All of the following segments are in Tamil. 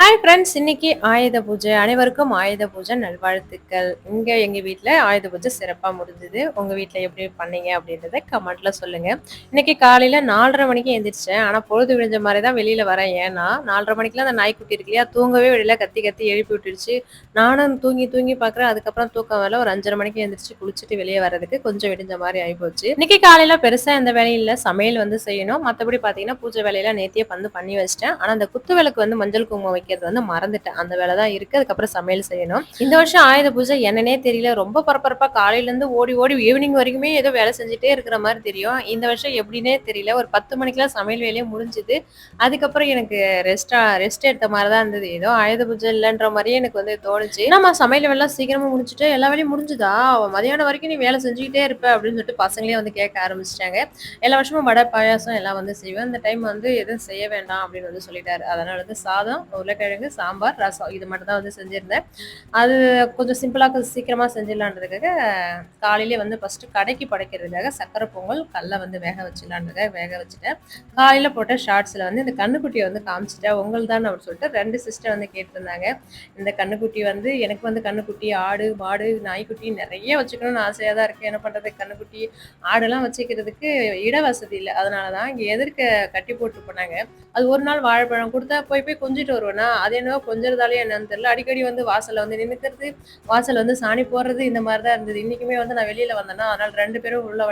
ஹாய் ஃப்ரெண்ட்ஸ் இன்னைக்கு ஆயுத பூஜை. அனைவருக்கும் ஆயுத பூஜை நல்வாழ்த்துக்கள். இங்கே எங்கள் வீட்டில் ஆயுத பூஜை சிறப்பாக முடிஞ்சுது. உங்கள் வீட்டில் எப்படி பண்ணீங்க அப்படின்றத கமெண்ட்ல சொல்லுங்க. இன்னைக்கு காலையில் நாலரை மணிக்கு எழுந்திரிச்சேன் ஆனால் பொழுது விழிஞ்ச மாதிரி தான் வெளியில் வரேன். ஏன்னா நாலரை மணிக்கெலாம் அந்த நாய்க்குட்டி இருக்கு இல்லையா தூங்கவே வெளியில் கத்தி கத்தி எழுப்பி விட்டுருச்சு. நானும் தூங்கி தூங்கி பார்க்குறேன் அதுக்கப்புறம் தூக்கம் வேலை ஒரு அஞ்சரை மணிக்கு எழுந்திரிச்சு குளிச்சுட்டு வெளியே வர்றதுக்கு கொஞ்சம் விடிஞ்ச மாதிரி ஆகிப்போச்சு இன்னைக்கு காலையில் பெருசாக எந்த வேலையும் இல்லை. சமையல் வந்து செய்யணும். மற்றபடி பார்த்தீங்கன்னா பூஜை வேலையெல்லாம் நேத்தியே வந்து பண்ணி வச்சிட்டேன். ஆனால் அந்த குத்து விளக்கு வந்து மஞ்சள் குங்குமம் வைக்கிறது வந்து மறந்துட்டேன். அந்த வேலை தான் இருக்கு. அதுக்கப்புறம் சமையல் செய்யணும். இந்த வருஷம் ஆயுத பூஜை என்னன்னே தெரியல. ரொம்ப பரபரப்பா காலையில இருந்து ஓடி ஓடி ஈவினிங் வரைக்குமே ஏதோ வேலை செஞ்சுட்டே இருக்கிற மாதிரி தெரியும். இந்த வருஷம் எப்படின்னே தெரியல. ஒரு பத்து மணிக்கெல்லாம் சமையல் வேலையே முடிஞ்சுது. அதுக்கப்புறம் எனக்கு ரெஸ்டா ரெஸ்ட் எடுத்த மாதிரி தான் இருந்தது. ஏதோ ஆயுத பூஜை இல்லைன்ற மாதிரியே எனக்கு வந்து தோணுச்சு. நம்ம சமையல் வேலை சீக்கிரமா முடிச்சுட்டு எல்லா வேலையும் முடிஞ்சுதா? மதியானம் வரைக்கும் நீ வேலை செஞ்சுக்கிட்டே இருப்ப அப்படின்னு சொல்லிட்டு பசங்களே வந்து கேட்க ஆரம்பிச்சிட்டாங்க. எல்லா வருஷமும் வடை பாயாசம் எல்லாம் வந்து செய்வேன். இந்த டைம் வந்து எதுவும் செய்ய வேண்டாம் அப்படின்னு வந்து சொல்லிட்டாரு. அதனால வந்து சாதம் உருளைக்கிழங்கு சாம்பார் ரசம். இது மட்டும் தான் வந்து செஞ்சுருந்தேன். அது கொஞ்சம் சிம்பிளாக கொஞ்சம் சீக்கிரமாக செஞ்சிடலான்றதுக்காக காலையிலே வந்து ஃபஸ்ட்டு கடைக்கு படைக்கிறதுக்காக சக்கரை பொங்கல் கல்லை வந்து வேக வச்சிடலான்றதுக்காக வேக வச்சுட்டேன். காலையில் போட்ட ஷார்ட்ஸில் வந்து இந்த கண்ணுக்குட்டியை வந்து காமிச்சிட்டேன். உங்கள் தான் அப்படின்னு சொல்லிட்டு ரெண்டு சிஸ்டர் வந்து கேட்டிருந்தாங்க. இந்த கண்ணுக்குட்டி வந்து எனக்கு வந்து கண்ணுக்குட்டி ஆடு மாடு நாய்க்குட்டி நிறைய வச்சுக்கணும்னு ஆசையாக தான் இருக்குது என்ன பண்ணுறது கண்ணுக்குட்டி ஆடெல்லாம் வச்சுக்கிறதுக்கு இட வசதி இல்லை. அதனால தான் இங்கே எதிர்க்க கட்டி போட்டு போனாங்க. அது ஒரு நாள் வாழைப்பழம் கொடுத்தா போய் போய் கொஞ்சிட்டு வருவேன்னா அது என்னவோ கொஞ்சறதாலே என்னன்னு தெரியல. அடிக்கடி வந்து வாசல்ல வந்து நின்னுக்கிறது வாசல் வந்து சாணி போடுறது இந்த மாதிரி தான் இருந்தது. இன்னைக்குமே வந்து நான் வெளியில வந்தேன்னா அதனால ரெண்டு பேரும் உள்ள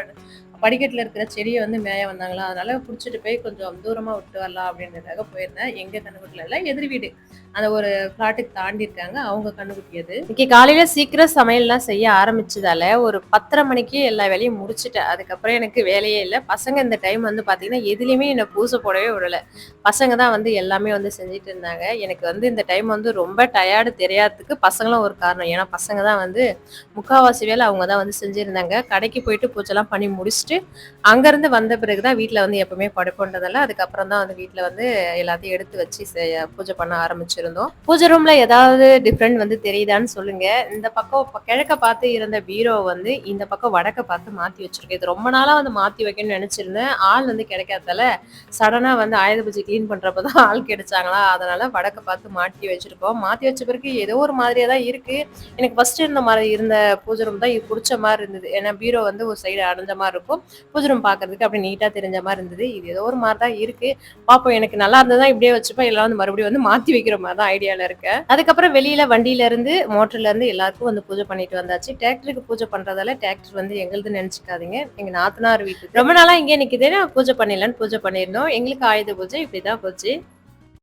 படிக்கட்டில் இருக்கிற செடியை வந்து மேய வந்தாங்களா? அதனால பிடிச்சிட்டு போய் கொஞ்சம் தூரமாக விட்டு வரலாம் அப்படின்றதுக்காக போயிருந்தேன். எங்கள் கண்ணுக்குட்டில இல்லை எதிர் வீடு. அந்த ஒரு ஃப்ளாட்டுக்கு தாண்டி இருக்காங்க. அவங்க கண்ணுக்குட்டி அது இன்னைக்கு காலையில் சீக்கிரம் சமையல்லாம் செய்ய ஆரம்பிச்சதால ஒரு பத்தரை மணிக்கு எல்லா வேலையும் முடிச்சுட்டேன். அதுக்கப்புறம் எனக்கு வேலையே இல்லை. பசங்க இந்த டைம் வந்து பார்த்தீங்கன்னா எதுலேயுமே என்னை பூசை போடவே விடலை. பசங்க தான் வந்து எல்லாமே வந்து செஞ்சுட்டு இருந்தாங்க. எனக்கு வந்து இந்த டைம் வந்து ரொம்ப டயர்டு தெரியாததுக்கு பசங்களும் ஒரு காரணம். ஏன்னா பசங்க தான் வந்து முக்காவாசி வேலை அவங்க தான் வந்து செஞ்சுருந்தாங்க. கடைக்கு போயிட்டு பூச்செல்லாம் பண்ணி முடிச்சுட்டு அங்கேருந்து வந்த பிறகு தான் வீட்டில் வந்து எப்பவுமே படுப்போன்றதால அதுக்கப்புறம் தான் வந்து வீட்டில் வந்து எல்லாத்தையும் எடுத்து வச்சு பூஜை பண்ண ஆரம்பிச்சிருந்தோம். பூஜை ரூமில் ஏதாவது டிஃப்ரெண்ட் வந்து தெரியுதான்னு சொல்லுங்க. இந்த பக்கம் கிழக்க பார்த்து இருந்த பீரோ வந்து இந்த பக்கம் வடக்க பார்த்து மாற்றி வச்சிருக்கேன் இது ரொம்ப நாளாக வந்து மாற்றி வைக்கணும்னு நினச்சிருந்தேன். ஆள் வந்து கிடைக்காதால சடனா வந்து ஆயுத பூஜை க்ளீன் பண்ணுறப்ப தான் ஆள் கிடைச்சாங்களா? அதனால வடக்க பார்த்து மாற்றி வச்சிருக்கோம். மாற்றி வச்ச பிறகு ஏதோ ஒரு மாதிரியா தான் இருக்கு. எனக்கு ஃபர்ஸ்ட் இருந்த மாதிரி இருந்த பூஜை ரூம் தான் இது பிடிச்ச மாதிரி இருந்தது. ஏன்னா பீரோ வந்து ஒரு சைடு அடைஞ்ச மாதிரி இருக்கும். பூஜை ரூம் பார்க்கறதுக்கு அப்படி நீட்டாக தெரிஞ்ச மாதிரி இருந்தது. இது ஏதோ ஒரு மாதிரி தான் இருக்கு. பாப்போம் எனக்கு நல்லா இருந்ததா இப்படியே வச்சுப்பேன் எல்லாம் வந்து மறுபடியும் வந்து மாற்றி வைக்கிற மாதிரி தான் ஐடியாவில் இருக்கேன் அதுக்கப்புறம் வெளியில வண்டியில இருந்து மோட்டர்ல இருந்து எல்லாருக்கும் வந்து பூஜை பண்ணிட்டு வந்தாச்சு. டிராக்டருக்கு பூஜை பண்றதால டிராக்டர் வந்து எங்களுது நினைச்சுக்காதீங்க. எங்க நாத்தனார் வீட்டுக்கு. ரொம்ப நாளா இங்கே நிக்குது. பூஜை பண்ணிடலான்னு பூஜை பண்ணியிருந்தோம். எங்களுக்கு ஆயுத பூஜை இப்படிதான் போச்சு.